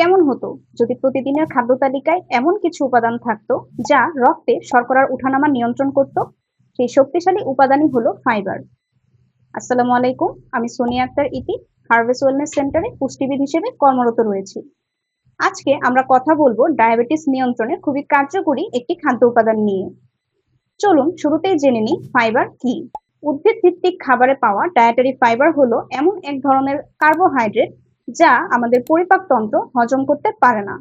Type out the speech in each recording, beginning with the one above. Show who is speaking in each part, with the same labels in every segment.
Speaker 1: কেমন হতো? যদি প্রতিদিনের খাদ্য তালিকায় এমন কিছু উপাদান থাকতো, যা রক্তে শর্করার উঠানামা নিয়ন্ত্রণ করত, সেই শক্তিশালী উপাদানই হলো ফাইবার। আসসালামু আলাইকুম, আমি সোনিয়া আক্তার ইতি, হার্ভেস্ট ওয়েলনেস সেন্টারে পুষ্টিবিদ হিসেবে কর্মরত রয়েছি। আজকে আমরা কথা বলব ডায়াবেটিস নিয়ন্ত্রণে খুবই কার্যকরী একটি খাদ্য উপাদান নিয়ে। চলুন শুরুতেই জেনে নিই ফাইবার কি। উদ্ভিদ ভিত্তিক খাবারে পাওয়া ডায়েটারি ফাইবার হলো এমন এক ধরনের কার্বোহাইড্রেট যা আমাদের পরিপাকতন্ত্র হজম করতে পারে না।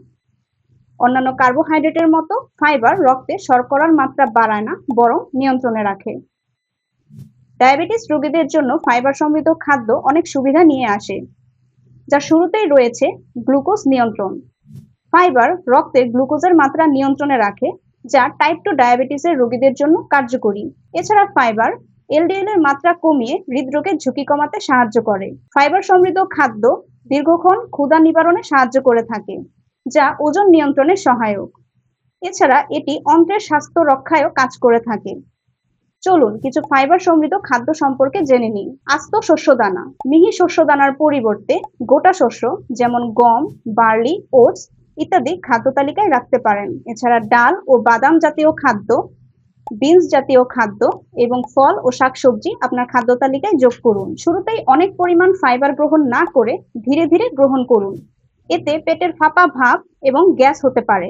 Speaker 1: অন্যান্য কার্বোহাইড্রেটের মতো ফাইবার রক্তে শর্করার মাত্রা বাড়ায় না, বরং নিয়ন্ত্রণে রাখে। ডায়াবেটিস রোগীদের জন্য ফাইবার সমৃদ্ধ খাদ্য অনেক সুবিধা নিয়ে আসে, যা শুরুতেই রয়েছে গ্লুকোজ নিয়ন্ত্রণ। ফাইবার রক্তে গ্লুকোজের মাত্রা নিয়ন্ত্রণে রাখে, যা টাইপ টু ডায়াবেটিসের রোগীদের জন্য কার্যকরী। এছাড়া ফাইবার এলডিএল এর মাত্রা কমিয়ে হৃদরোগের ঝুঁকি কমাতে সাহায্য করে। ফাইবার সমৃদ্ধ খাদ্য দীর্ঘক্ষণ ক্ষুধা নিবারণে সাহায্য করে থাকে, যা ওজন নিয়ন্ত্রণে সহায়ক। এছাড়া এটি অন্ত্রের স্বাস্থ্য রক্ষায়ও কাজ করে থাকে। চলুন কিছু ফাইবার সমৃদ্ধ খাদ্য সম্পর্কে জেনে নিই। আস্ত শস্য দানা মিহি শস্য দানার পরিবর্তে গোটা শস্য, যেমন গম, বার্লি, ওটস ইত্যাদি খাদ্য তালিকায় রাখতে পারেন। এছাড়া ডাল ও বাদাম জাতীয় খাদ্য বিনস জাতীয় খাদ্য এবং ফল ও শাকসবজি আপনার খাদ্য তালিকায় যোগ করুন। শুরুতেই অনেক পরিমাণ ফাইবার গ্রহণ না করে ধীরে ধীরে গ্রহণ করুন। এতে পেটের ফাঁপা ভাব এবং গ্যাস হতে পারে।